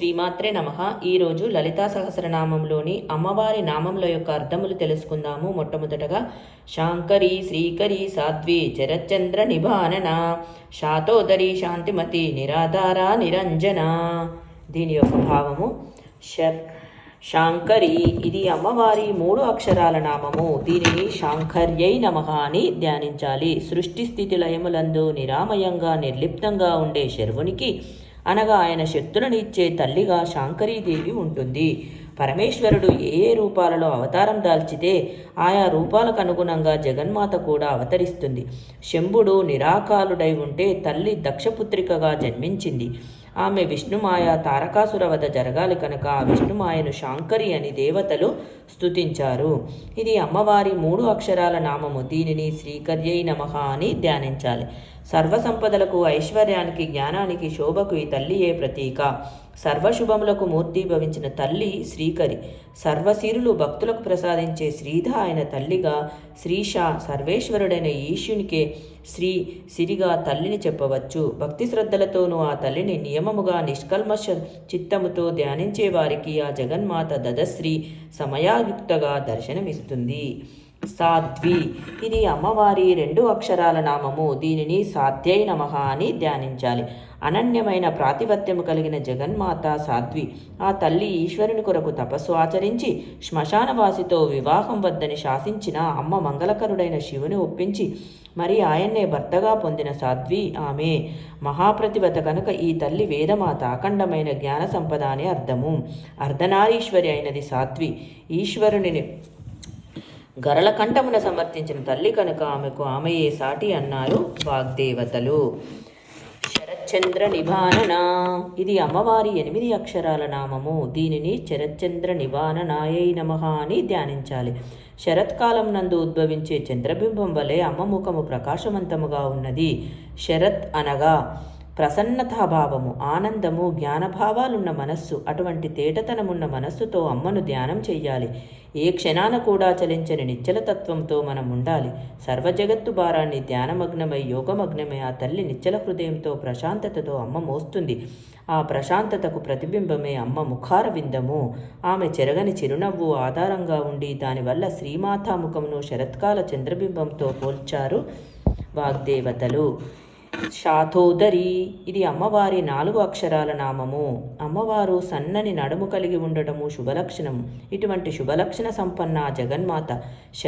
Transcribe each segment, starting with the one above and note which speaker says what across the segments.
Speaker 1: శ్రీమాత్రే నమ. ఈరోజు లలితా సహస్రనామంలోని అమ్మవారి నామముల యొక్క అర్థములు తెలుసుకుందాము. మొట్టమొదటగా శాంకరి శ్రీకరి సాధ్వి చరచంద్ర నిభానన శాతోదరి శాంతిమతి నిరాధార నిరంజన దీని యొక్క భావము. శాంకరి ఇది అమ్మవారి మూడు అక్షరాల నామము. దీనిని శాంకర్యై నమ అని ధ్యానించాలి. సృష్టి స్థితి లయములందు నిరామయంగా నిర్లిప్తంగా ఉండే శర్వునికి అనగా ఆయన శక్తులను ఇచ్చే తల్లిగా శాంకరీదేవి ఉంటుంది. పరమేశ్వరుడు ఏ ఏ రూపాలలో అవతారం దాల్చితే ఆయా రూపాలకు అనుగుణంగా జగన్మాత కూడా అవతరిస్తుంది. శంభుడు నిరాకాలుడై ఉంటే తల్లి దక్షపుత్రికగా జన్మించింది. ఆమె విష్ణుమాయ తారకాసుర వద జరగాలి కనుక ఆ విష్ణుమాయను శాంకరి అని దేవతలు స్తుతించారు. ఇది అమ్మవారి మూడు అక్షరాల నామము. దీనిని శ్రీకర్యై నమః అని ధ్యానించాలి. సర్వసంపదలకు ఐశ్వర్యానికి జ్ఞానానికి శోభకు ఈ తల్లియే ప్రతీక? సర్వశుభములకు మూర్తి భవించిన తల్లి శ్రీకరి. సర్వశీరులు భక్తులకు ప్రసాదించే శ్రీధ ఆయన తల్లిగా శ్రీష సర్వేశ్వరుడైన ఈశ్యునికే శ్రీ సిరిగా తల్లిని చెప్పవచ్చు. భక్తి శ్రద్ధలతోనూ ఆ తల్లిని నియమముగా నిష్కల్మష చిత్తముతో ధ్యానించే వారికి ఆ జగన్మాత దదశ్రీ సమయాయుక్తగా దర్శనమిస్తుంది. సాధ్వి. ఇది అమ్మవారి రెండు అక్షరాల నామము. దీనిని సాధ్యై నమః అని ధ్యానించాలి. అనన్యమైన ప్రాతిపత్యము కలిగిన జగన్మాత సాధ్వి. ఆ తల్లి ఈశ్వరుని కొరకు తపస్సు ఆచరించి శ్మశానవాసితో వివాహం వద్దని శాసించిన అమ్మ మంగళకరుడైన శివుని ఒప్పించి మరి ఆయన్నే భర్తగా పొందిన సాధ్వి ఆమె. మహాప్రతిభత కనుక ఈ తల్లి వేదమాత అఖండమైన జ్ఞాన సంపద అని అర్థము. అర్ధనారీశ్వరి అయినది సాధ్వి. ఈశ్వరుని గరల కంఠమున సమర్థించిన తల్లి కనుక ఆమెకు ఆమెయే సాటి అన్నారు వాగ్దేవతలు. శరత్చంద్ర నివారణ ఇది అమ్మవారి ఎనిమిది అక్షరాల నామము. దీనిని శరత్చంద్ర నివారణాయై నమ అని ధ్యానించాలి. శరత్కాలం నందు ఉద్భవించే చంద్రబింబం వలె అమ్మ ముఖము ప్రకాశవంతముగా ఉన్నది. శరత్ అనగా ప్రసన్నతాభావము ఆనందము జ్ఞానభావాలున్న మనస్సు అటువంటి తేటతనమున్న మనస్సుతో అమ్మను ధ్యానం చెయ్యాలి. ఏ క్షణాన కూడా చలించని నిశ్చలతత్వంతో మనం ఉండాలి. సర్వజగత్తు భారాన్ని ధ్యానమగ్నమై యోగమగ్నమై ఆ తల్లి నిశ్చల హృదయంతో ప్రశాంతతతో అమ్మ మోస్తుంది. ఆ ప్రశాంతతకు ప్రతిబింబమే అమ్మ ముఖార విందము ఆమె చెరగని చిరునవ్వు ఆధారంగా ఉండి దానివల్ల శ్రీమాతా ముఖమును శరత్కాల చంద్రబింబంతో పోల్చారు వాగ్దేవతలు. శాతోదరి ఇది అమ్మవారి నాలుగు అక్షరాల నామము. అమ్మవారు సన్నని నడుము కలిగి ఉండటము శుభలక్షణము ఇటువంటి శుభలక్షణ సంపన్న జగన్మాత శ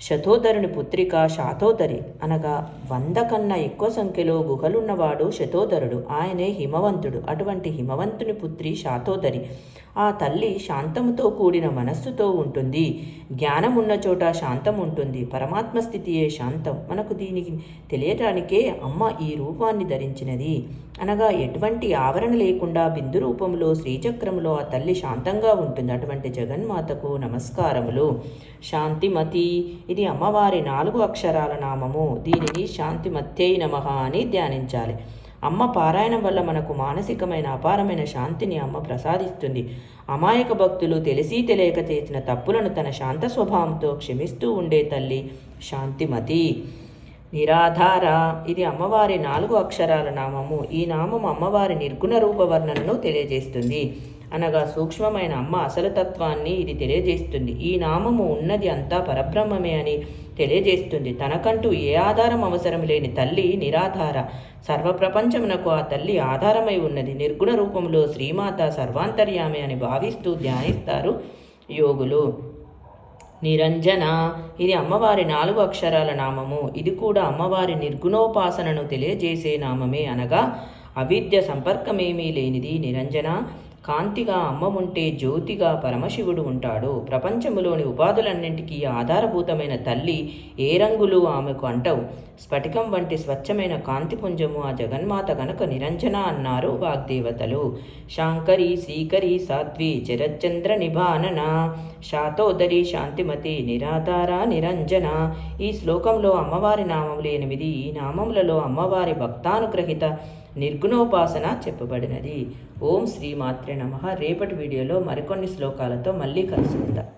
Speaker 1: శతోదరుని పుత్రిక శాతోదరి. అనగా వంద కన్నా ఎక్కువ సంఖ్యలో గుహలున్నవాడు శతోదరుడు. ఆయనే హిమవంతుడు. అటువంటి హిమవంతుని పుత్రి శాతోదరి. ఆ తల్లి శాంతముతో కూడిన మనస్సుతో ఉంటుంది. జ్ఞానం ఉన్న చోట శాంతం ఉంటుంది. పరమాత్మ స్థితియే శాంతం. మనకు దీనికి తెలియటానికే అమ్మ ఈ రూపాన్ని ధరించినది. అనగా ఎటువంటి ఆవరణ లేకుండా బిందు రూపంలో శ్రీచక్రంలో ఆ తల్లి శాంతంగా ఉంటుంది. అటువంటి జగన్మాతకు నమస్కారములు. శాంతిమతి. ఇది అమ్మవారి నాలుగు అక్షరాల నామము. దీనిని శాంతిమత్యై నమః అని ధ్యానించాలి. అమ్మ పారాయణం వల్ల మనకు మానసికమైన అపారమైన శాంతిని అమ్మ ప్రసాదిస్తుంది. అమాయక భక్తులు తెలిసి తెలియక చేసిన తప్పులను తన శాంత స్వభావంతో క్షమిస్తూ ఉండే తల్లి శాంతిమతి. నిరాధార. ఇది అమ్మవారి నాలుగు అక్షరాల నామము. ఈ నామం అమ్మవారి నిర్గుణ రూప వర్ణనను తెలియజేస్తుంది. అనగా సూక్ష్మమైన అమ్మ అసలు తత్వాన్ని ఇది తెలియజేస్తుంది. ఈ నామము ఉన్నది అంతా పరబ్రహ్మమే అని తెలియజేస్తుంది. తనకంటూ ఏ ఆధారం అవసరం లేని తల్లి నిరాధార. సర్వప్రపంచమునకు ఆ తల్లి ఆధారమై ఉన్నది. నిర్గుణ రూపంలో శ్రీమాత సర్వాంతర్యామి అని భావిస్తూ ధ్యానిస్తారు యోగులు. నిరంజన ఇది అమ్మవారి నాలుగు అక్షరాల నామము. ఇది కూడా అమ్మవారి నిర్గుణోపాసనను తెలియజేసే నామమే అనగా అవిద్య సంపర్కమేమీ లేనిది. నిరంజన కాంతిగా అమ్మ ఉంటే జ్యోతిగా పరమశివుడు ఉంటాడు. ప్రపంచములోని ఉపాధులన్నింటికీ ఆధారభూతమైన తల్లి ఏ రంగులు ఆమెకు అంటవు? స్ఫటికం వంటి స్వచ్ఛమైన కాంతిపుంజము ఆ జగన్మాత గనక నిరంజన అన్నారు వాగ్దేవతలు. శాంకరి శ్రీకరి సాధ్వి జరచంద్ర నిభానన శాతోదరి శాంతిమతి నిరాధార నిరంజన ఈ శ్లోకంలో అమ్మవారి నామములు ఎనిమిది. ఈ నామములలో అమ్మవారి భక్తానుగ్రహిత నిర్గుణోపాసన చెప్పబడినది. ఓం శ్రీమాత్రే నమ. రేపటి వీడియోలో మరికొన్ని శ్లోకాలతో మళ్ళీ కలుసుకుందాం.